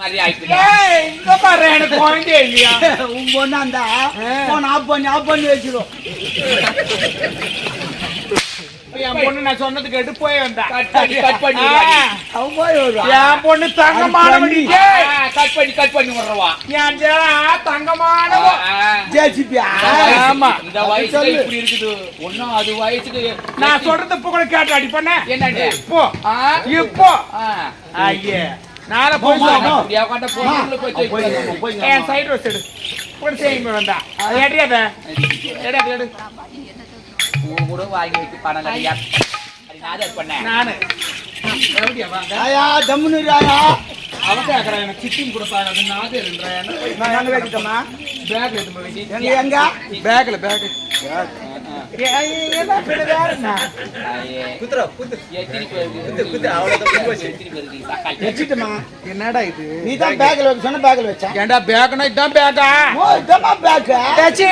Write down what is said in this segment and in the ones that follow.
இங்க பாரு எனக்கு குழந்தையே இல்லையா உன் பொண்ணு அந்த போன் ஆஃப் பண்ணி ஆஃப் பண்ணி வச்சிரும் என் பொண்ணு நான் சொன்னது கேட்டு போய் வந்தா கட் பண்ணி அவன் போய் வருவான் என் பொண்ணு தங்கமானவடி கட் பண்ணி கட் பண்ணி விடுறவா என் ஜெயா தங்கமானவ ஜேசிபியா ஆமா. இந்த வயசுல இப்படி இருக்குது ஒண்ணும் அது வயசுக்கு நான் சொல்றது இப்ப கூட கேட்டு அடி பண்ண என்னண்டு? இப்போ? இப்போ. ஐயே நாளை போய் உட்கார்ந்தா பொண்ணுங்களை போய் என் சைடு வச்சு எடு கூட செய்யுங்க வந்தா எடு எடு உன் கூட வாங்கி வச்சு பணம் கிடையா நான் ஆயா தம்முன்னு ராயா அவன் கேக்குறான் எனக்கு சிட்டிங் கொடுப்பாங்க அது இருன்றேன் நான் எங்க வைக்கிட்டோமா பேக்ல எங்க பேக்ல பேக் என்னடா இது? நீ தான் பேக்கில் வைக்க சொன்ன பேக்கில் வச்சேன் ஏன்டா பேக்னா இதான் பேக்கா ஓ பேக்கு டச்சி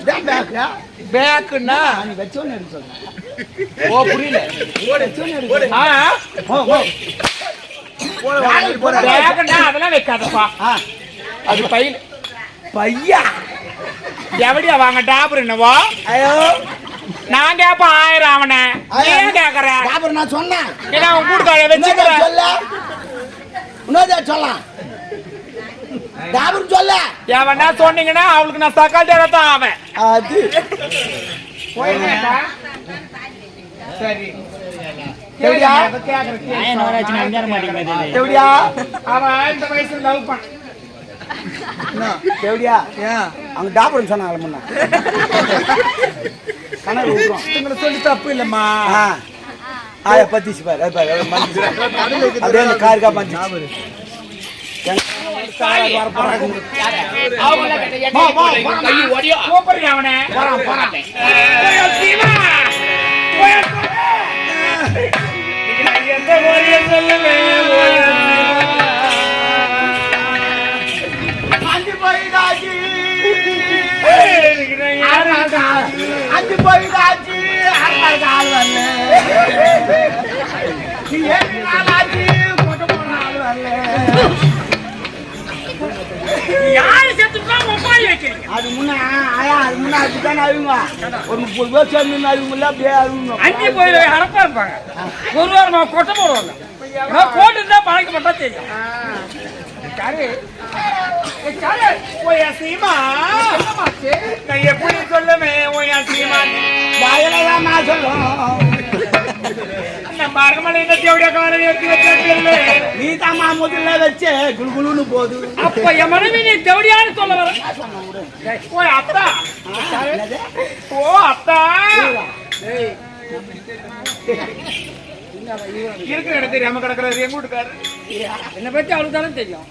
இதான் பேக்கு நீ வச்சோன்னு எடுத்து சொல்றேன். ஓ புரியல. வச்சோன்னு எடுத்து ஆ? ஓ அதெல்லாம் வைக்காதப்பா. அது பையில பையா? எவடியா வாங்க டாபர் என்னவோ? ஐயோ. நான் கேப்பேன் ஆயிரம் அவனை. ஏன் கேக்குற. டாபர் நான் சொன்னேன். ஏன்னா அவன் கூடுதாழ வச்சுக்கிற. இன்னொரு சொல்ல. இன்னொரு சொல்லலாம் டாபர் சொல்ல. எவனா சொன்னீங்கன்னா அவளுக்கு நான் சக்கால் தான் அவன் அது. சரி. எப்படியா? கேக்குறேன் எப்படியா? அவன் இந்த வயசுல லவ் பண்ண எப்படியா அவங்க டாபர் சொன்னாங்க முன்ன. கணக்கு இவங்களை சொல்லி தப்பு இல்லம்மா. ஆயா பத்திச்சு பாரு. அது பாரு அப்படியே அந்த காருக்கா அவனை? போறான் அஞ்சு போயிட்டாச்சு ஆள் வரல ஏழு நாள் ஆச்சு கொண்டு போன ஆள் வரல யாரு செத்துட்டா ஒப்பாரி வைக்கிறீங்க அது முன்ன ஆயா அது முன்ன அதுதானே அழுங்க ஒரு முப்பது பேர் சேர்ந்து அப்படியே அஞ்சு இருப்பாங்க ஒரு வாரம் கொட்டை போடுவாங்க கோட்டு இருந்தா பழக்கப்பட்டா தெரியும். சாரு, சாரு, ஓயா சீமா நான் எப்படி சொல்லுவேன் ஓயா சீமா வாயிலதான் நான் சொல்லும் மரமலை இந்த தேவடிய காலம் ஏற்றி வச்சிருக்கல நீ தாமா முதல்ல வச்சு குளுகுளுன்னு போகுது அப்ப என் மனைவி நீ தேவடியான்னு சொல்ல வர ஓய் அத்தா? ஓ அத்தா இருக்கிற இடம் தெரியாம கிடக்குறாரு எங்க வீட்டுக்காரு? என்னை பத்தி அவளுக்கு தானே தெரியும்.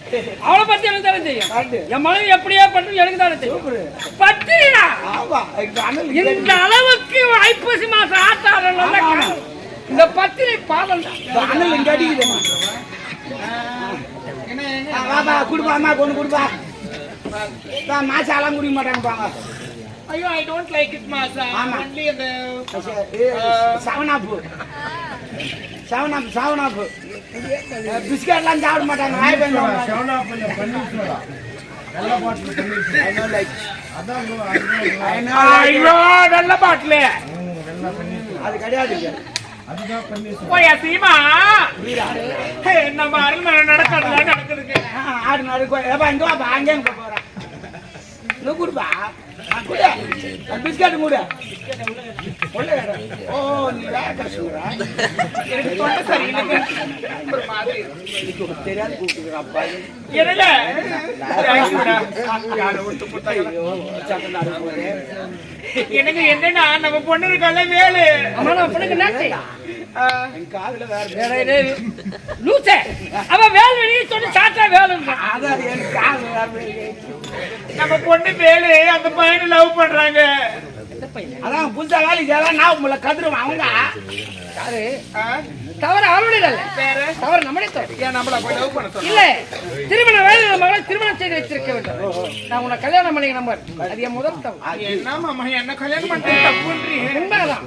அவளை பத்தி எனக்கு தானே தெரியும். என் மனைவி எப்படியே பண்றது எனக்கு தானே தெரியும். பத்திரியா ஆமா இந்த அளவுக்கு ஐப்பசி மாசம் ஆட்டாளம் இந்த பத்திரை பாவம் தான். இந்த அனல் இங்க அடிக்குதுமா வாப்பா குடுப்பா அம்மா கொண்டு குடுப்பா. மாசாலாம் குடிக்க மாட்டாங்க பாங்க. ஐயோ ஐ டோன்ட் லைக் இட் மாசா. ஆமா. ஒன்லி அந்த செவனாப்பு. செவனாப்பு செவனாப்பு பிஸ்கட்லாம் சாப்பிட மாட்டாங்க வாய் பண்ண ஐயோ நல்ல பாட்டில் அது கிடையாது. ஓயா சீமா ஹே, நம்ம அரண்மனை நடக்கிறதுல நடக்குதுங்க ஆ, ஆடு நாடு கோ- ஏப்பா இங்க வாப்பா அங்கே போறேன் அந்த பிஸ்கட் குடு. ஓ நீ வேற எனக்கு தொண்டை ஒரு மாதிரி. தெரியாது என்னன்னா நம்ம பொண்ணு இருக்கல வேலு என் காதுல வேற லூசே. அவ வேல் வெளியே சொல்லி சாட்டா வேலுங்க. அதான் காது வேற நம்ம பொண்ணு வேலு அந்த பையனை லவ் பண்றாங்க. அதான் புதுசா வேலைக்கு செய்யலாம். நான் உங்களை கதிருவேன் அவங்க யாரு? தவறு வேற? தவறு நம்மளே ஏன் நம்மள போய் லவ் பண்ண இல்ல திருமண வேலை மகளை திருமணம் செய்து வச்சிருக்க வேண்டும். நான் உன்னை கல்யாணம் பண்ணிக்க நம்பர் அது என் முதல் தவறு. என்ன மாமா என்ன கல்யாணம் பண்ணிட்டு தப்புன்றீங்க உண்மைதான்.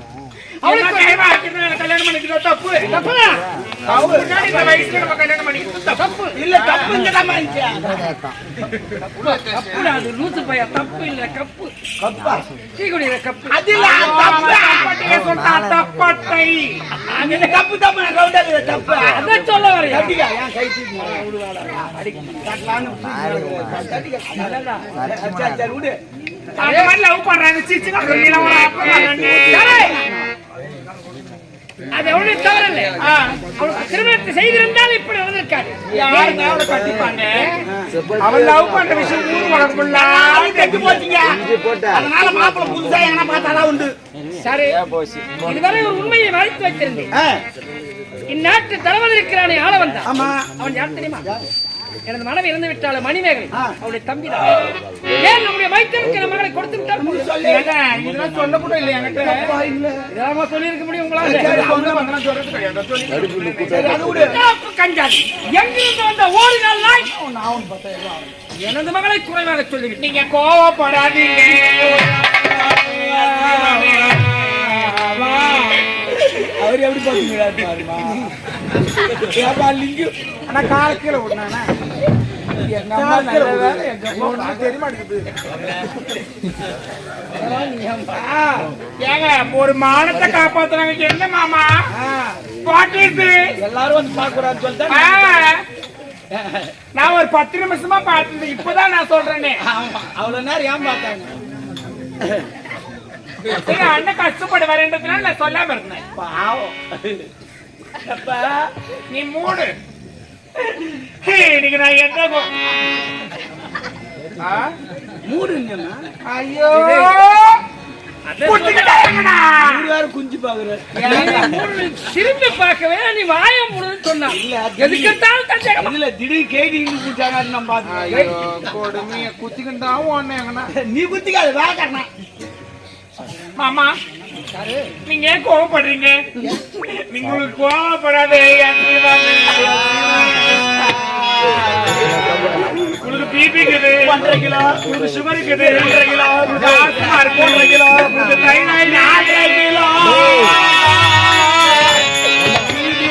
அவளுக்கு கைமா ஆக்கிட்டு கல்யாணம் பண்ணிக்கிறது தப்பு தப்புதான். அவங்க முன்னாடி இந்த வயசுல நம்ம கல்யாணம் பண்ணிக்கிறது தப்பு இல்ல தப்பு இங்க தான் இருந்துச்சு தப்புடா, அது லூசு பையன். தப்பு இல்ல, கப்பு. கப்பா டீ குடிக்கிற கப்பு. அது இல்ல தப்பு தப்பட்டையே சொன்னா தப்பட்டை கப்பு தப்பு நான் தப்பு சொல்ல வரேன். ஏன் கை தூக்கி தட்டலான்னு சரி விடு அந்த மாதிரி லவ் பண்றாங்க அது தவறில்லை. திருமணத்தை செய்திருந்தால் இப்படி வந்திருக்காது. யாருங்க கட்டிப்பாங்க? அவன் லவ் பண்ற விஷயம் ஊர் உலகக்குள்ள அது கெட்டு போச்சுங்க. அதனால மாப்பிள்ளை புதுசா எங்கன்னா பார்த்தாதான் உண்டு. சரி. இதுவரை ஒரு உண்மையை மறைத்து வைத்திருந்தேன். இந்நாட்டு தலைவன் இருக்கிறானே ஆள வந்தான் ஆமா. அவன் யார் தெரியுமா? எனது மனைவி இறந்து விட்டாள் மணிமேகலை ஆ. அவளுடைய தம்பி தான் ஏன் நம்முடைய மைத்தனுக்கு நம்ம மகளை கொடுத்து விட்டார் இதெல்லாம் சொல்ல. கூட இல்லை என்கிட்ட. இதெல்லாம் சொல்லி இருக்க முடியும் உங்களால. கஞ்சாதி. எங்கிருந்து வந்த ஓடி நாள் நாய் எனது மகளை குறைவாக சொல்லிவிட்டேன். நீங்க கோவப்படாதீங்க. அவர் எப்படி பாத்தீங்களா ஆனா கால கீழே விடணா எங்க அம்மா நல்ல வேலை, எங்க அம்மா ஒண்ணும் தெரிய மாட்டேங்குது. ஏங்க ஒரு மானத்தை காப்பாத்துறாங்க. என்ன மாமா? பாட்டிட்டு எல்லாரும் வந்து பார்க்க கூடாதுன்னு சொல்லிட்டு நான் ஒரு பத்து நிமிஷமா பார்த்தது. இப்பதான் நான் சொல்றேனே. ஆமா அவ்வளவு நேரம் ஏன் பார்த்தாங்க? அண்ணன் கஷ்டப்பட வரேன்றதுனால நான் சொல்லாம இருந்தேன். பாவம். அப்பா நீ மூடு. இன்னைக்கு நான் எங்க? மூடுங்கண்ணா ஐயோ. குஞ்சு திரும்பி பார்க்கவே நீ வாய முழுன்னு சொன்னான் இல்ல, அது எதுக்கெடுத்தாலும் இதுல திடீர் கேடி குடிச்சாங்க நம்ம ஐயோ கொடுமைய குத்திக்கிட்டான் ஒண்ணு நீ குத்திக்காது வேக்கண்ணா மாமா நீங்க ஏன் கோவப்படுறீங்க? நீங்க உங்களுக்கு கோவப்படாத உங்களுக்கு பிபி இருக்குது. ஒன்றரை கிலோ உங்களுக்கு சுகர் இருக்குது. ரெண்டரை கிலோ உங்களுக்கு ஆஸ்மா இருக்கு. ஒன்றரை கிலோ உங்களுக்கு தைராய்டு நாலரை கிலோ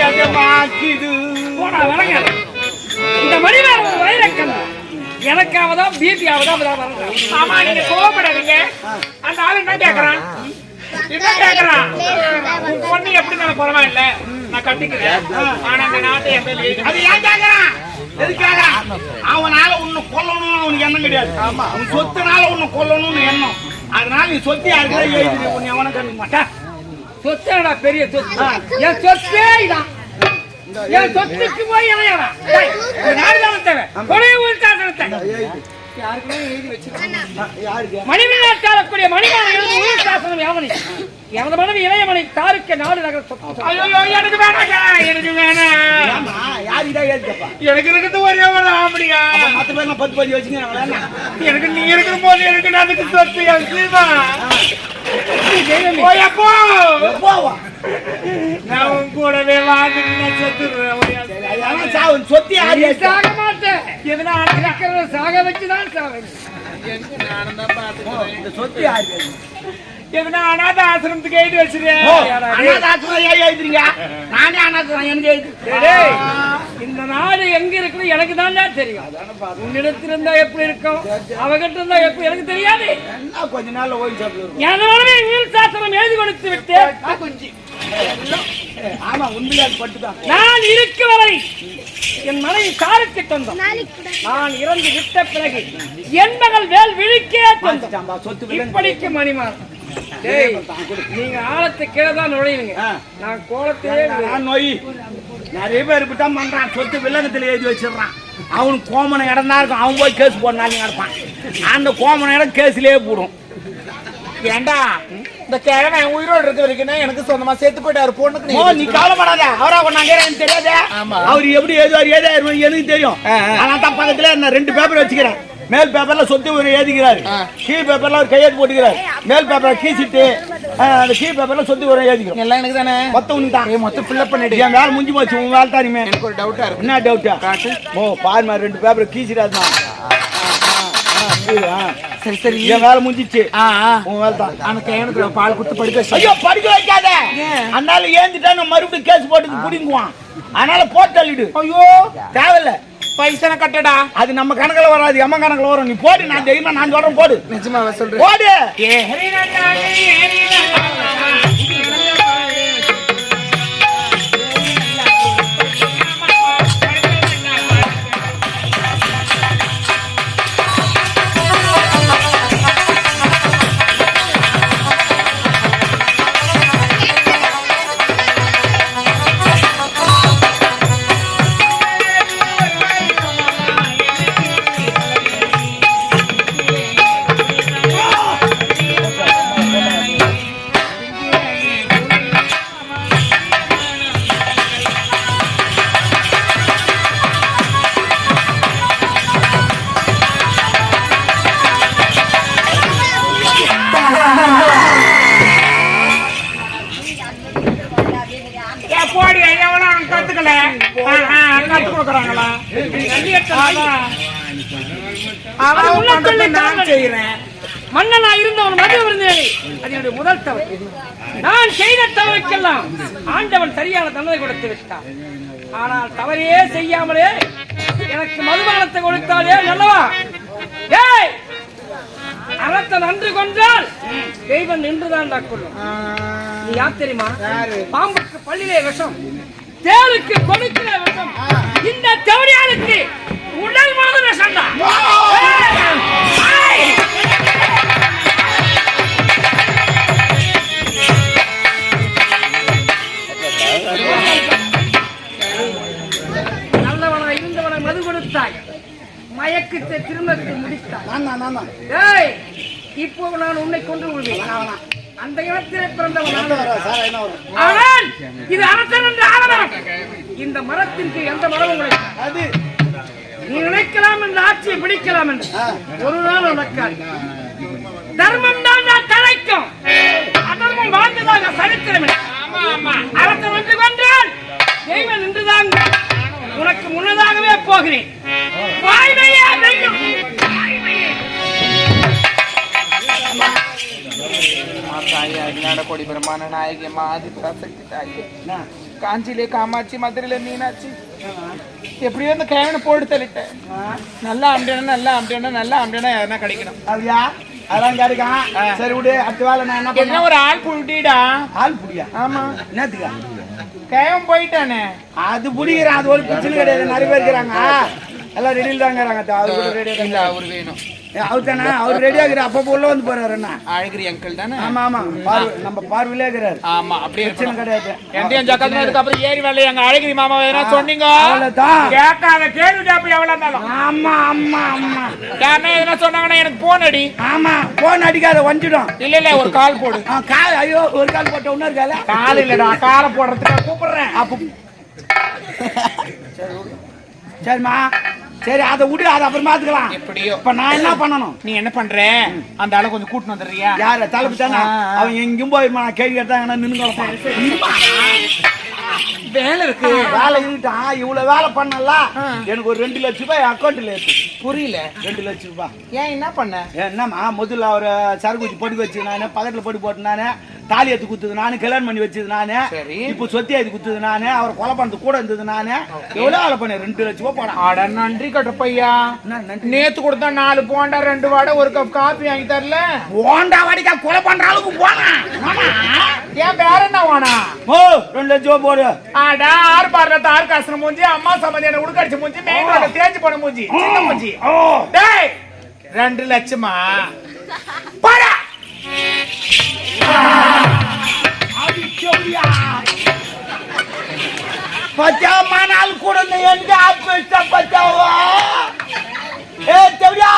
அதிகமாக்குது போடா வரங்க இந்த மணிவேல ஒரு வைரக்கல் எனக்காவதா பிபி ஆவதா வரலாம் ஆமா நீங்க கோவப்படாதீங்க. அந்த ஆளு என்ன கேக்குறான்? என்ன கேக்குறான்? உன் பொண்ணு எப்படி நான் பரவாயில்ல? நான் கட்டிக்கிறேன். ஆனா அந்த நாட்டை அது ஏன் கேக்குறான்? எதுக்காக? அவனால உன்னை கொல்லணும்னு அவனுக்கு எண்ணம் கிடையாது. ஆமா. அவன் சொத்துனால உன்னை கொல்லணும்னு எண்ணம். அதனால நீ சொத்து யாருக்கிட்ட எழுதி உன்னை எவனும் கண்டுக்க மாட்டா சொத்தடா பெரிய சொத்து. என் சொத்தே இதான் என் சொத்துக்கு போய் இணையடா தேவை கொலை உயிர்த்தாசனத்தை மணிமான உயிர் சாசனம் யாவனி? எவன மனைவி இளையமனை தாருக்க நாடு நகர எனக்கு வேணாங்க எனக்கு வேணாம். ஆமா யாருக்கிட்ட எழுதிக்கப்பா எனக்கு இருக்கிறது ஒரே ஒரு ஆம்படியா. மத்த பேர் பத்து பதி வச்சுங்க எனக்கு நீ இருக்கிற போது எனக்கு அதுக்கு சொத்து சீமா நான் கூடவே நான் செத்துடுறேன் சாவு சொத்து எழுதிக்கப்பா? சாக மாட்டேன் எதுனா இருக்கிறத சாக வச்சுதான் சாவேன் சொத்து யாரு எதுனா அனாத ஆசிரமத்துக்கு எழுதி வச்சிருக்கேன் ஓ, அனாதாசிரமம் ஏன் எழுதுறீங்க? நானே அனாதாசிரமம் எனக்கு எழுது டேய், இந்த நாடு எங்க இருக்குன்னு எனக்கு தான் தெரியும். உன்னிடத்தில் இருந்தா எப்படி இருக்கும்? அவகிட்ட இருந்தா எப்படி? எனக்கு தெரியாது. என்ன கொஞ்ச நாள்ல ஓய்வு சாப்பிடுவோம் சாசனம் எழுதி கொடுத்து விட்டு ஆமா பட்டுதான். நான் இருக்க வரை என் மனைவி தாருக்கு சொந்தம் நான் இறந்து விட்ட பிறகு என் மகள் வேல் விழிக்கே சொந்தம் சொத்து. இப்படிக்கு மணிமான் டேய் நீங்க ஆழத்து கீழே தான் நுழையுங்க. ஆ. நான் கோலத்திலே நான் நோய். நிறைய பேர் இப்படித்தான் பண்றான். சொத்து வில்லங்கத்துல எழுதி வச்சிடுறான். அவனுக்கு கோமன இடம் தான் இருக்கும். அவன் போய் கேஸ் போடனாலும் கிடப்பான் அந்த கோமன இடம் கேஸ்லயே போடும். ஏண்டா? இந்த கிழமை உயிரோடு இருக்க வரைக்கும் எனக்கு சொந்தமா சேர்த்து போயிட்டாரு. பொண்ணுக்கு ஓ நீ கவலைப்படாத. அவரா கொண்டாங்க எனக்கு தெரியாதே. அவர் எப்படி எழுதுவார் ஏதா எனக்கு தெரியும். ஆனா தான் பக்கத்துல நான் ரெண்டு பேப்பர் வச்சுக்கிறேன். மேல் பேப்பர்ல சொத்து ஒரு எழுதிக்கிறாரு. கீழ் பேப்பர்ல ஒரு கையெழுத்து போட்டுக்கிறாரு. மேல் பேப்பர்ல கீசிட்டு அந்த கீழ் பேப்பர்ல சொத்து ஒரு எழுதிக்கிறோம். எல்லாம் எனக்கு தானே? மொத்தம் உனக்கு தான். மொத்தம் ஃபில்அப் பண்ணிடு. என் வேலை முடிஞ்சு போச்சு உன் வேலை தான் எனக்கு ஒரு டவுட்டா இருக்கு. என்ன டவுட்டா ஓ பாருமா ரெண்டு பேப்பர் கீசிடாதுமா சரி சரி. என் வேலை முடிஞ்சிச்சு. ஆ ஆ. உன் வேலை தான். அந்த கையனுக்கு பால் கொடுத்து படிக்க ஐயோ படிக்க வைக்காத. அதனால ஏந்துட்டா நான் மறுபடியும் கேஸ் போட்டு புடிங்குவான். அதனால போட்டு தள்ளிடு. ஐயோ. தேவையில்ல. பைசா கட்டடா. அது நம்ம கணக்குல வராது எம்ம கணக்குல வரும். நீ போடு நான் தைரியமா நான் சொல்றேன் போடு. நிஜமாவே சொல்றேன். போடு. நான் செய்த தவறுக்கெல்லாம் ஆண்டவன் சரியான தண்டனை கொடுத்து விட்டான். ஆனால் தவறே செய்யாமலே எனக்கு மதுபானத்தை கொடுத்தாலே நல்லவா? ஏய் அறத்தை நன்று கொன்றால் தெய்வம் நின்றுதான் கொள்ளும் நீ யார் தெரியுமா? பாம்புக்கு பள்ளியிலே விஷம் தேளுக்கு கொடுக்கிற விஷம். இந்த தேவடியாளுக்கு உடல் மனது விஷம் தான் மயக்கத்தை திருமணத்தை முடித்தாய். ஏய் இப்போ நான் உன்னை கொண்டு விடுவேன். அந்த இனத்திலே பிறந்தவன் நான். ஆனால் இது அரசன் என்ற ஆலமரம் இந்த மரத்திற்கு எந்த மரமும் கிடையாது அது. நீ நினைக்கலாம் என்று ஆட்சியை பிடிக்கலாம் என்று. ஒரு நாள் நடக்காது. தர்மம் தான் நான் தலைக்கும் அதர்மம் வாழ்ந்ததாக சரித்திரம். அரசன் வென்று கொன்றால் தெய்வம் நின்றுதான். உனக்கு முன்னதாகவே போகிறேன். வாய்மையே வெல்லும் ஞானக்கோடி பிரம்மாண்ட நாயகி மாதித்தா சக்தி தாயி. காஞ்சிலே காமாட்சி மதுரையில மீனாட்சி. எப்படியோ இந்த கேவனை போட்டு தள்ளிட்டேன். நல்லா அம்பிடணும் நல்லா அம்பிடணும் நல்லா அம்பிடணும் எதனா கிடைக்கணும். அப்படியா? அதான் கிடைக்கான் சரி விடு அடுத்த நான் என்ன ஒரு ஆள் புடிடா? ஆள் புடியா? ஆமா. என்னத்துக்கா? கேவன் போயிட்டானே. அது புடிக்கிறேன் அது ஒரு பிரச்சனை கிடையாது. நிறைய பேர் இருக்கிறாங்க. எல்லாம் ரெடியில் தாங்க இல்ல அவர் வேணும். அவர் தானே? அவர் ரெடியா இருக்கிற அப்பப்போ உள்ள வந்து போறாரு என்ன? அழகிரி அங்கிள் தானே? ஆமா ஆமா. நம்ம பார்வையிலே இருக்கிறாரு. ஆமா அப்படியே பிரச்சனை கிடையாது. என்டையும் ஜக்கத்துல அதுக்கப்புறம் ஏறி வேலை எங்க அழகிரி மாமா எதனா சொன்னீங்க. கேட்காத கேள்வி கேப்ப எவ்வளவு இருந்தாலும். ஆமா ஆமா ஆமா. யாருன்னா எதனா சொன்னாங்கன்னா எனக்கு போன் அடி. ஆமா போன் அடிக்காத வஞ்சிடும். இல்ல இல்ல ஒரு கால் போடு. கால் ஐயோ ஒரு கால் போட்ட ஒண்ணு இருக்கால கால் இல்லடா காலை போடுறதுக்கு கூப்பிடுறேன். அப்ப சரிம்மா. சரி அதை விடு அதை அப்புறம் பாத்துக்கலாம். எப்படியோ. இப்ப நான் என்ன பண்ணணும்? நீ என்ன பண்ற? அந்த ஆளை கொஞ்சம் கூட்டிட்டு வந்துடுறியா? யார தலைப்பு தானே. அவன் எங்கேயும் போயிருமா? நான் கேள்வி கேட்டாங்கன்னா நின்று வேலை இருக்கு. வேலை இருட்டான் இவ்வளவு வேலை பண்ணல. எனக்கு ஒரு ரெண்டு லட்சம் ரூபாய் அக்கௌண்ட்ல இருக்கு. புரியல. ரெண்டு லட்சம் ரூபாய். ஏன் என்ன பண்ண? என்னம்மா? முதல்ல அவர் சரக்கு வச்சு படுக்க வச்சு நானு பக்கத்துல படுக்க போட்டு நானு தாலி எடுத்து குத்துது நானு கல்யாணம் பண்ணி வச்சது நானு. இப்போ சொத்தி எடுத்து குத்துது நானு அவர் கொலை பண்ணது கூட இருந்தது நானு. எவ்வளவு வேலை பண்ணேன் ரெண்டு லட்சம் ரூபாய் போடான் அட நன்றி கட்டப்பையா நேத்து கொடுத்தா நாலு போண்டா ரெண்டு வாடை ஒரு கப் காபி வாங்கி தரல. ஓண்டா வாடிக்கா கொலை பண்ற அளவுக்கு போனா? ஏன் வேற என்ன வேணா? ஓ ரெண்டு லட்சம் போடு. ஆடா ஆறு பாடுற தார் காசுன மூஞ்சி அம்மா சம்மந்தி என்ன உடுக்கடிச்ச மூஞ்சி மெயின் ரோட தேஞ்சு போன மூஞ்சி சின்ன மூஞ்சி. ஓ டேய் ரெண்டு லட்சமா? போடா. அது சொல்லியா பச்சா மணால் கூட எங்க ஆப்பிட்ட பச்சாவா ஏ தெரியா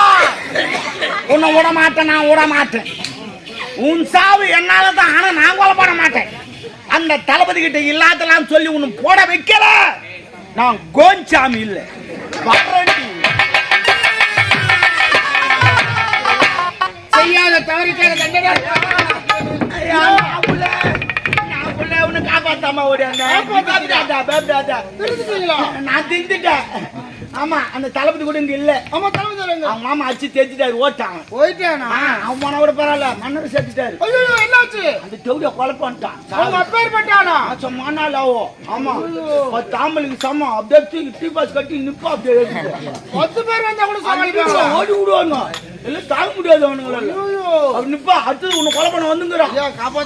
உன்னை விட மாட்டேன் நான் விட மாட்டேன் உன் சாவு என்னால தான் ஆனா நான் கொலை பண்ண மாட்டேன். அந்த தளபதி கிட்ட இல்லாதலாம் சொல்லி உன்னை போட வைக்கல. நான் கோஞ்சாமி இல்லை. வரேன்டி. காப்பாத்தாம பயப்படாத. நான் திண்டுட்டேன் ஆமா அந்த தளபதி கூட இங்க இல்ல ஆமா சொல்லுங்க அவன் மாமா அடிச்சு தேய்ச்சிட்டாரு ஓட்டாங்க போயிட்டேனா அவன் போனா கூட பரவாயில்ல மன்னர் சேர்த்துட்டாரு ஐயோ என்னாச்சு அந்த டெவுடிய குழப்பான்ட்டான் அவங்க அப்பேர் பட்டானா மாநாள் ஆகும் ஆமா பத்து ஆம்பளுக்கு சமம் அப்படியே டீ பாஸ் கட்டி நிப்பா அப்படியே. பத்து பேர் வந்தா கூட ஓடி விடுவாங்க எல்லாம் தாங்க முடியாது அப்படி நிப்பா அடுத்தது உன்னை கொலை பண்ண வந்துங்கிறான்.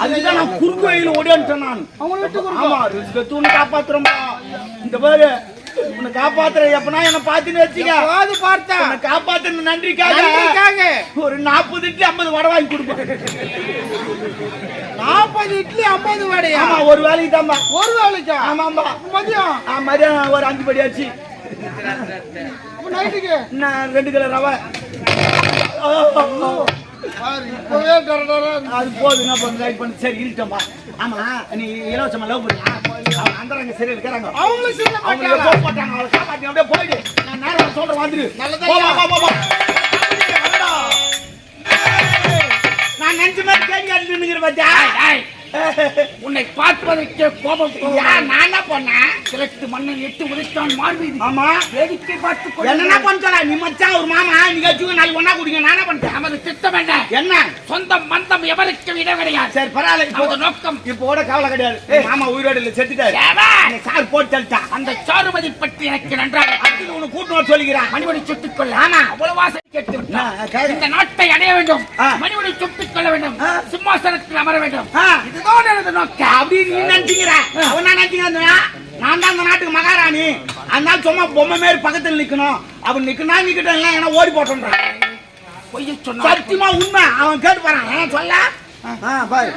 அதுதான் நான் குறுக்கு வழியில ஓடியான்ட்டேன் நான். ஆமா ரிஸ்க் உன்னை காப்பாத்துறோம்பா இந்த பாரு உன்னை காப்பாத்துற எப்பனா என்ன பாத்துன்னு வச்சுக்க. காது பார்த்தா? உன்னை காப்பாத்துன நன்றிக்காக ஒரு நாற்பது இட்லி ஐம்பது வடை வாங்கி கொடுப்பேன் நாற்பது இட்லி ஐம்பது வடையா? ஆமா ஒரு வேலைக்கு தான்பா ஒரு வேலைக்கா? ஆமாம்பா. மதியம்? ஆ, மதியம் ஒரு அஞ்சு படி ஆச்சு. நான் ரெண்டு கிலோ ரவை அது என்ன பண்ண சரி இருக்கட்டோம்பா ஆமா நீ இலவசமா லவ் பண்ணியா அவங்க அந்தரங்க சரி இருக்கிறாங்க அவங்களும் சின்ன அவங்கள போக அவளை காப்பாத்தி அப்படியே போயிடு நான் நேரம் சொல்றேன் வந்துரு நல்லதா நான் நெஞ்சு மாதிரி கேள்வி அடிச்சு நிக்கிற உன்னை பார்ப்பதற்கே கோபம் நான் என்ன பண்ணேன் கிழக்கு மன்னன் எட்டு உதைத்தான் மார்பீதி. ஆமா. வேடிக்கை பார்த்து என்னென்ன பண்ணிட்டா நீ மச்சான் ஒரு மாமா நீங்க வச்சுக்கோ நாளைக்கு ஒண்ணா குடிங்க. நான் என்ன பண்ணிட்டேன் நமது திட்டம் என்ன? என்ன? சொந்தம் மந்தம் எவருக்கும் இடம் கிடையாது. சரி பரவாயில்ல நோக்கம். இப்போ கூட கவலை கிடையாது. மாமா உயிரோடு இல்ல செத்துட்டாரு சார் போட்டு தள்ளிட்டான் அந்த சாருமதி பற்றி எனக்கு நன்றாக உனக்கு கூட்டு வர சொல்லிக்கிறான். மணிமணி சுட்டுக் கொள்ள. ஆமா. அவ்வளவு ஆசை கேட்டு. இந்த நாட்டை அடைய வேண்டும். மணிமணி சுட்டுக் கொள்ள வேண்டும். சிம்மாசனத்தில் அமர வேண்டும். இதுதான் எனது நோக்கம் அப்படி நீ நினைச்சுக்கிற அவன் என்ன நினைச்சுக்கிறா நான் தான் அந்த நாட்டுக்கு மகாராணி அதனால சும்மா பொம்மை மாரி பக்கத்துல நிக்கணும் அவன் நிக்கணும் நிக்கட்டும் இல்லை ஏன்னா ஓடி போட்டோன்றான் பொய்ய சொன்னார் சத்தியமா உண்மை அவன் கேட்டு போறான் ஏன் சொல்ல பாரு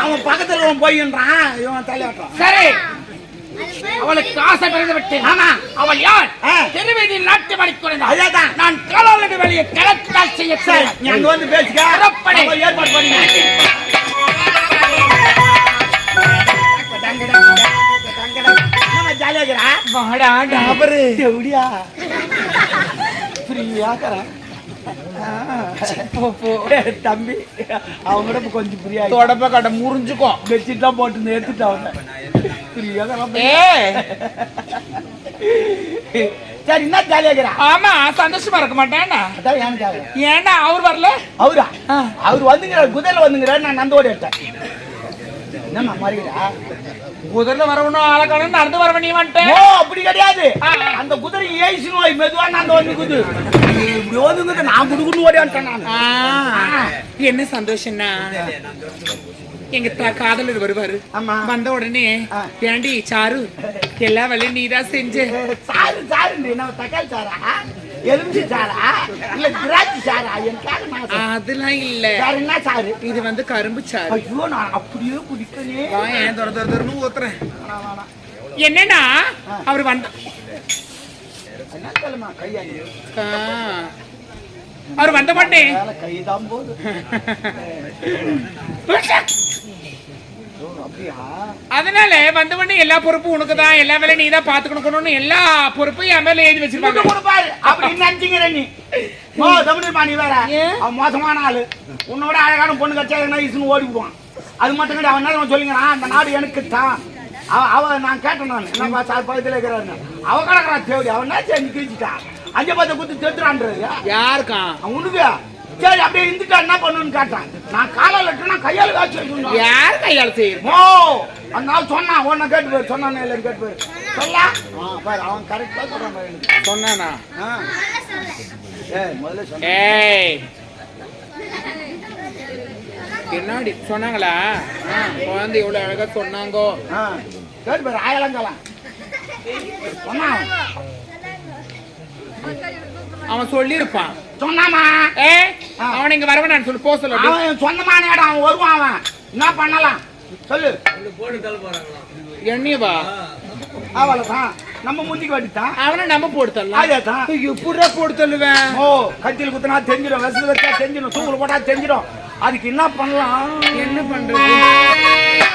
அவன் பக்கத்துல அவன் போயின்றான் இவன் தலையாட்டுறான். சரி. அவளுக்கு ஆசை பிறந்து விட்டேன். ஆமா. அவள் யார்? ஆ. தெருவீதியில் நாட்டு மணிக்குறைந்தாள் அதேதான். நான் காலாளடி வழியை கலத்தால் செய்ய சரி அங்க வந்து. அவன் ஏற்பாடு பண்ணுங்க தம்பி அவங்க கூட கொஞ்சம் ஃப்ரீயா தொடப்ப கட்ட முறிஞ்சுக்கோ பெட்ஷீட்லாம் போட்டு எடுத்துட்டு அவங்க சரி என்ன ஜாலியா ஆமா சந்தோஷமா இருக்க மாட்டேன்னா? ஏன்னா அவர் வரல? அவரா? அவர் வந்துங்கிறார் குதிரையில வந்துங்கிறார் நான் நந்தோடி எடுத்தேன். என்னம்மா மாறிக்கிறா குதிரைல வரவனும் ஆளக்கானும் நடந்து வர நீ வந்துட்டேன். ஓ அப்படி கிடையாது. அந்த குதிரை ஏசி நோய் மெதுவா நான் வந்து குது. இப்படி ஓதுங்குது நான் குடுக்குன்னு ஓடியான்ட்டேன் நான். ஆ, என்ன சந்தோஷம்னா? எங்க காதலர் வருவாரு. வந்த உடனே. ஏண்டி சாரு எல்லா வேலையும் நீதான் செஞ்ச? சாரு சாரு தக்காளி சாரா? எலுமிச்சி சாரா? இல்ல திராட்சை சாரா. அதெல்லாம் இல்ல. என்ன சாரு? இது வந்து கரும்பு ஐயோ நான் அப்படியே குடிக்கிறேனே ஏன் தொட தொட ஊத்துறேன். என்னன்னா அவர் வந்த. அவர் வந்த வேலை கைதான் அப்படியா அதனால வந்த உடனே எல்லா பொறுப்பும் உனக்கு தான் எல்லா வேலையும் நீ தான் பாத்துக்கணும்னு எல்லா பொறுப்பையும் என் மேல எழுதி வச்சிருப்பாங்க. கொடுப்பாரு அப்படின்னு நினைச்சுக்கிற நீ. ஓ தமிழ்மா நீ வேற? அவன் மோசமான ஆளு. உன்னோட அழகான பொண்ணு கட்சியா ஈசுன்னு ஓடி விடுவான். அது மட்டும் கிடையாது அவன் என்ன சொல்லிங்கிறான் அந்த நாடு எனக்கு தான். அவ அவ நான் கேட்டேன் நான். என்னப்பா சார் பக்கத்துல இருக்கிறான்னு அவ கிடக்குறான் தேடி அவன் என்ன செஞ்சு கிழிச்சிட்டான் அஞ்சு பத்து குத்து தெத்துறான்றது யாருக்கா அவன் உனக்கு. சரி அப்படியே இருந்துட்டா என்ன பண்ணுன்னு கேட்டான் நான் காலால் இட்டுனா கையால் காய்ச்சி வைக்கணும் யார் கையால செய்யும் ஓ அந்த ஆள் சொன்னான் உன்னை கேட்டு போய் சொன்னானே இல்லைன்னு கேட்டு போய் சொல்லா. ஆ பாரு அவன் கரெக்டாக சொல்றான் பாரு எனக்கு. சொன்னானா? ஆ. ஏய் முதல்ல சொன்ன. ஏய். என்னடி சொன்னாங்களா? ஆ, குழந்தை எவ்வளவு அழகா சொன்னாங்கோ. ஆ கேட்டு பாரு ஆயலங்கலாம். சொன்னான் அவன் சொல்லியிருப்பான். சொன்னாமா? ஏ அவன் இங்க வரவன் நான் சொல்லு போ சொல்லு. அவன் சொந்தமான இடம் அவன் வருவான் அவன். என்ன பண்ணலாம்? சொல்லு. எண்ணியவா அவ்வளோதான் நம்ம வட்டித்தான் அவனை நம்ம போட்டு தரலாம். அதேதான். எப்படா போட்டு தள்ளுவேன். ஓ கத்தியில் குத்துனா தெரிஞ்சிடும் விசில் வச்சா தெரிஞ்சிடும் தூக்குல போட்டா தெரிஞ்சிடும். அதுக்கு என்ன பண்ணலாம்? என்ன பண்றது?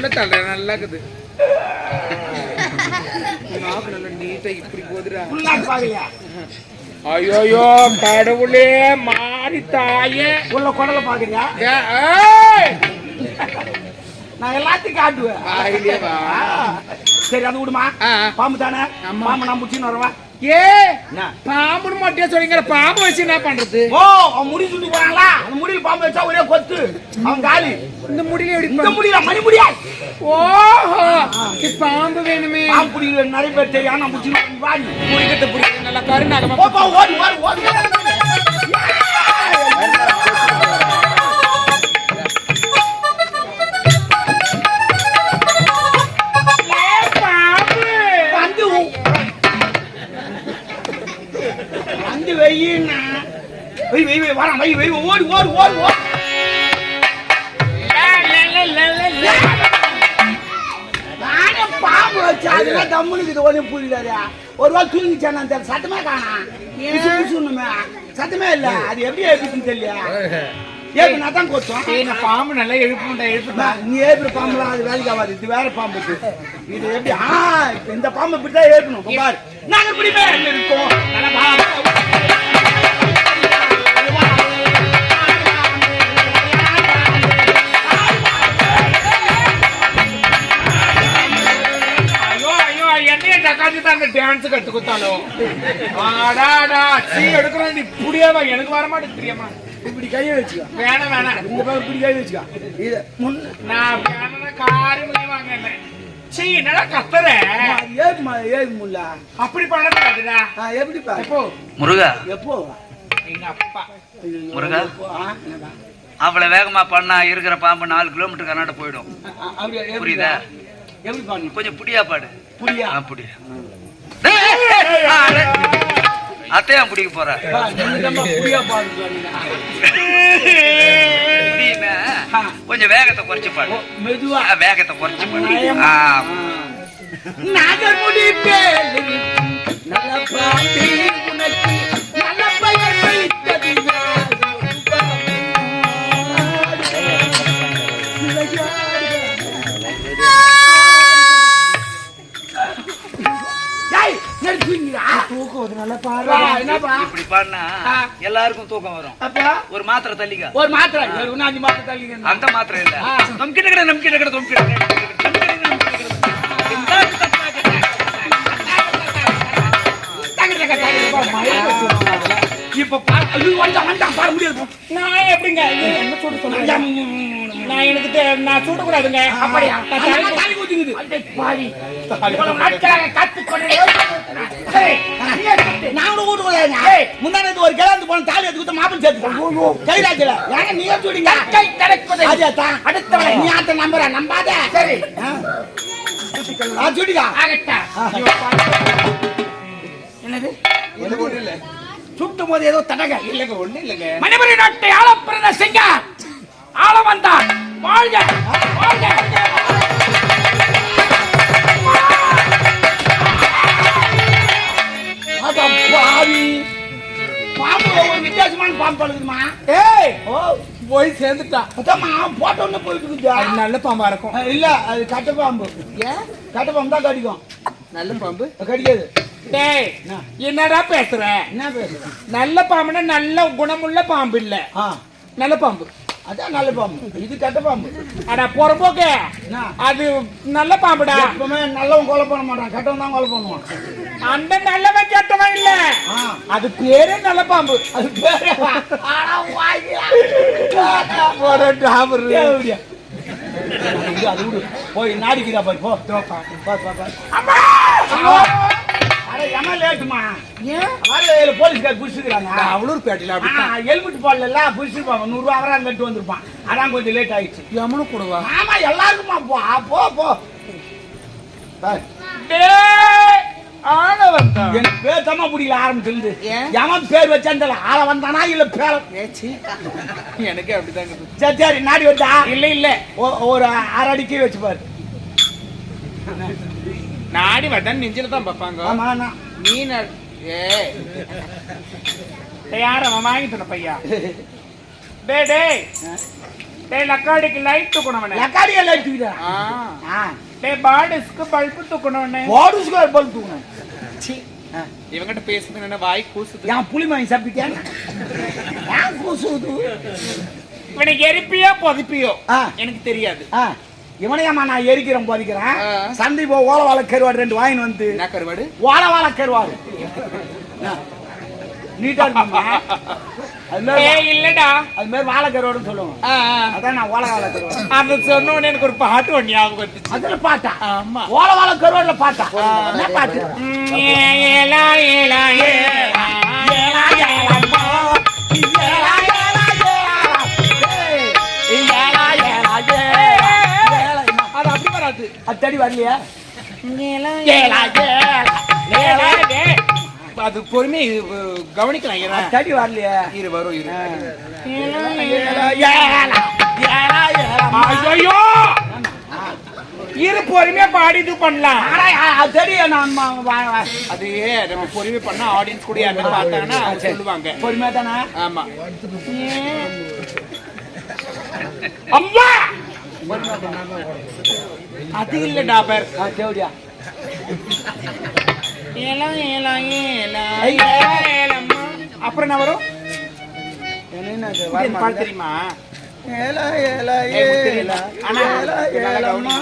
உள்ள தள்ள நல்லா இருக்குது நாக்கு நல்லா நீட் சீட்டை இப்படி போதுடா ஐயோயோ கடவுளே மாறி தாயே உள்ள குடலை பாக்குறியா! நான் எல்லாத்தையும் காட்டுவேன். சரி அது விடுமா. பாம்பு தானே. பாம்பு நான் முடிச்சுன்னு வரவா ஏ? பாம்புன்னு மட்டும் சொல்றீங்க பாம்பு வச்சு என்ன பண்றது? ஓ அவன் முடி சுட்டு போறாங்களா அந்த முடியில் பாம்பு வச்சா ஒரே கொத்து. அவன் காலி. இந்த முடியல எப்படி இந்த முடியல மணி முடியா? ஓஹோ பாம்பு வேணுமே. பாம்பு பிடிக்கிற நிறைய பேர் தெரியும் நான் முடிச்சு வாடி முடிக்கிட்ட பிடிக்கிறது நல்லா போப்பா ஓடி ஓடி ஓடி. வெய் வெய் வெய் வரான் வெய் வெய் ஓடி ஓடி ஓடி ஓடி. பாம்பு வச்சு அதெல்லாம் தம்முனுக்கு இது ஒன்றும் புரியல ஒரு வாரம் தூங்கிச்சானா தெரியல சத்தமே காணா? பிசு பிசுன்னுமே சத்தமே இல்ல. அது எப்படி ஏபிச்சுன்னு தெரியல ஏபினா தான் கொத்தோம் பாம்பு நல்லா எழுப்புண்டா நான் நீ ஏபிற பாம்புலாம் அது வேலைக்கு ஆகாது. இது வேற பாம்பு இது. எப்படி? ஆ இந்த பாம்பு இப்படி தான் ஏற்கணும் இப்ப பாரு. நாங்க இப்படி இருக்கோம்? கத்து கொடுத்தாலும். ஆடாடா சீ எடுக்கிறேன் இப்படியே வா எனக்கு வர மாட்டேன் தெரியுமா இப்படி கையை வச்சுக்கோ. வேணாம் வேணாம். இந்த பாம்பு இப்படி கை வச்சுக்கோ. இது முன்ன நான் வேணா காரி முடிய வாங்க சீ என்னடா கத்துற? ஏகுமா ஏகுமுல்ல அப்படி பண்ணக்கூடாதுடா ஆ எப்படிப்பா எப்போ? முருகா. எப்போ? எங்க அப்பா. முருகா? அவ்வளவு வேகமா பண்ணா இருக்கிற பாம்பு நாலு கிலோமீட்டர் கர்நாடக போயிடும்? புரியுதா? எப்படி பண்ணணும் கொஞ்சம் புடியா பாடு. புரியா ஆ, புடியா அத்தையா பிடிக்க போற? பா, நீங்க தான்ப்பா புரியா பாடுன்னு சொன்னீங்க. புரியுமே கொஞ்சம் வேகத்தை குறைச்சு பாடு. மெதுவா. வேகத்தை குறைச்சு பாடு. ஆ, நாகமுடி பேரில் நல்ல பாண்டி உனக்கு என்னப்பா? இப்படி பாடினா எல்லாருக்கும் தூக்கம் வரும். அப்பா. ஒரு மாத்திரை தள்ளிக்க. ஒரு மாத்திரை. அஞ்சு மாத்திரை தள்ளிங்க அந்த மாத்திரை இல்ல. நம் கிட்ட கிட்ட நம் கிட்ட கிட்ட நம் கிட்ட இப்ப பாரு, முடியாது நான் எப்படிங்க? என்ன சூடு சொல்றீங்க? நான் எனக்கு நான் சூடக்கூடாதுங்க. அப்படியா? நான் தலை- அதெல்லாம் தலை ஊத்திக்குது. இவ்வளவு நாட்களாக காத்துக்கொண்டே சரி, நீயே சொல்லு. நான் கூட வீட்டுக்கு வரேங்க. முந்தா நேத்து ஒரு கிழந்து போன தாலி எடுத்து கொடுத்து மாப்பிள்ளை சேர்த்துட்டான். கைராஜில. ஏங்க நீயே சொல்றீங்க? அதேதான். நீ ஆத்த நம்புற, நம்பாத. ஆ, சொல்லிக்கா. என்னது? சுட்டும் போது ஏதோ தடக இல்லைங்க ஒண்ணு இல்லைங்க மணிபுரி நாட்டை ஆள பிறந்த சிங்கம் ஆள வாழ்க வாழ்க பாம்பு பழகுதுமா ஏய்! போய் சேர்ந்துட்டான் அதாம்மா போட்ட உடனே போயிட்டு இருக்குதா? நல்ல பாம்பா இருக்கும். இல்ல அது கட்ட பாம்பு. ஏன்? கட்ட பாம்பு தான் கடிக்கும். நல்ல பாம்பு? கடிக்காது. டேய் என்னடா பேசுற? என்ன பேசுறேன் நல்ல பாம்புனா நல்ல குணமுள்ள பாம்பு இல்ல. நல்ல பாம்பு. அதான் நல்ல பாம்பு. இது கட்ட பாம்பு. அட பொறம்போக்கு? அது நல்ல பாம்புடா. எப்பவுமே நல்லவன் கொலை பண்ண மாட்டான் கெட்டவன் தான் கொலை பண்ணுவான். அந்த நல்லவன் கெட்டவன் இல்ல. அது பேரே நல்ல பாம்பு. அது பேரு? அது. போய் நாடிக்கிறா போய் போ. போ, போ, போ, போ. அட, எம லேட்டுமா. வாரவேல போலீஸ்கார் புடிச்சுக்கிறாங்க. அவளூர் பேட்டையில ஹெல்மெட் போடல புடிச்சிருப்பாங்க. நூறு ரூபா அவரா கட்டு வந்திருப்பான். அதான் கொஞ்சம் லேட் ஆயிடுச்சு. எமனு கூடவா. ஆமா எல்லாருக்குமா போ. போ போ. எனக்கு பேர் தம்மா பிடிக்கல ஆரம்பிச்சிருந்து? எவன் பேர் வச்சான் தெரியல ஆள வந்தானா இல்ல பேர? எனக்கே அப்படிதான். சரி சரி நாடி வச்சா இல்ல இல்ல. ஒரு அரை அடிக்கே வச்சு பாரு. நாடி வட்டன் நெஞ்சில தான் பார்ப்பாங்க ஆமா நான் நீ டேய், யார் அவன் வாங்கி தந்த பையா. டேய் டேய் டேய் லக்காடிக்கு லைட் தூக்கணும்னே லக்காடியா எடுத்துக்கிட்டா ஆ. ஆ. டேய் பாடிஸ்க்கு பல்பு தூக்கணும்னே போடு ஸ்கொயர் பல்ப் தூக்கணும். ச்சீ. இவங்கிட்ட பேசுறது என்ன வாய் கூசுது? என் புளி வாங்கி சாப்பிட்டேன் ஏன் கூசுது? இவனுக்கு எரிப்பியோ புதைப்பியோ. எனக்கு தெரியாது. இவனையம்மா நான் எரிக்கிறேன் போதிக்கிறேன். சந்தை போ ஓலை வாழை கருவாடு ரெண்டு வாங்கின்னு வந்து. கருவாடு? ஓலை வாழை கருவாடு. நீட்டா இல்லடா. அது மாதிரி வாழை கருவாடுன்னு ஆ. அதான் நான் ஓலை வாழை கருவாடு. அத சொன்ன உடனே எனக்கு ஒரு பாட்டு ஒண்ணு ஞாபகம் வந்துச்சு. அதுல பாட்டா? ஆமா. ஓலை வாழை கருவாடுல பாட்டா? என்ன பாட்டு? ஏலா, ஏலா, ஏலா. ஏலா, வராது அது தடி வரலையா அது பொறுமை கவனிக்கலாம் இரு. அது தடி வரலையா? இரு வரும் இரு. இரு பொறுமையா பாடி இது பண்ணலாம். தெரியும் நான் ம- வா- வா. அது நம்ம பொறுமை பண்ணா ஆடியன்ஸ் கூட யாருமே பார்த்தாங்கன்னா சொல்லுவாங்க. பொறுமையா தானே? ஆமா. அம்மா! அது இல்ல டாபர். ஆ, தேவடியா ஏலா ஏலா ஏலா ஐ. ஏலா, ஏலம்மா. அப்புறம் என்ன வரும்? பாட்டு தெரியுமா? ஏலா, ஏலா, எனக்கு தெரியல. ஏலா. ஆனா, ஏலா, ஏலம்மா.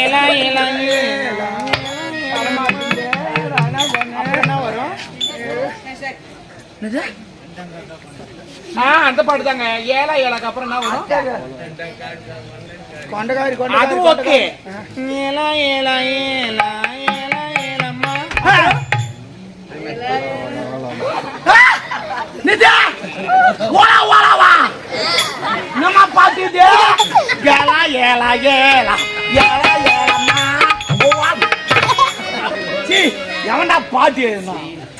ஏலா ஏலா ஏலா அப்புறம் என்ன வரும்? ஆ அந்த பாட்டு தாங்க ஏலா ஏலாக்கு அப்புறம் என்ன வரும்? அது ஓகே. ஏலா ஏலா ஏலா ஏலா ஏலம்மா நித்யா! ஓலா ஓலா வா. நம்ம பாட்டு இது? ஏலா ஏலா ஏலா ஏலா ஏலம்மா ஓவா. சீ எவன்டா பாட்டு?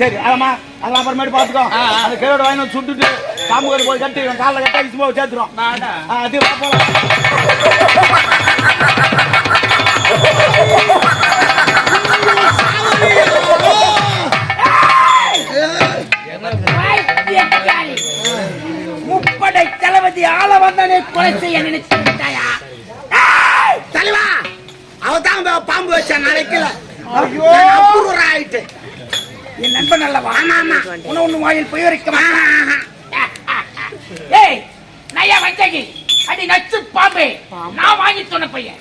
சரி அதம்மா அதெல்லாம் அப்புறமேட்டு பார்த்துக்கோ. அந்த கையோட வாங்கி சுட்டுட்டு கறி போய் கட்டி காலில் கட்ட இச்சு போய் சேர்த்துரும். அது வா போலாம். முப்படை தளபதி ஆள வந்தனை கொலை செய்ய நினைத்து விட்டாயா ஏய், தலைவா அவதான் பாம்பு வச்சா நினைக்கல ஐயோ! ஆயிட்டு என் நண்பன் அல்லவா? ஆமா ஆமா. உன ஒண்ணு வாயில் போய் வரைக்கும் ஏய் நையா வச்சகி அடி நச்சு பாம்பே. நான் வாங்கி சொன்ன பையன்.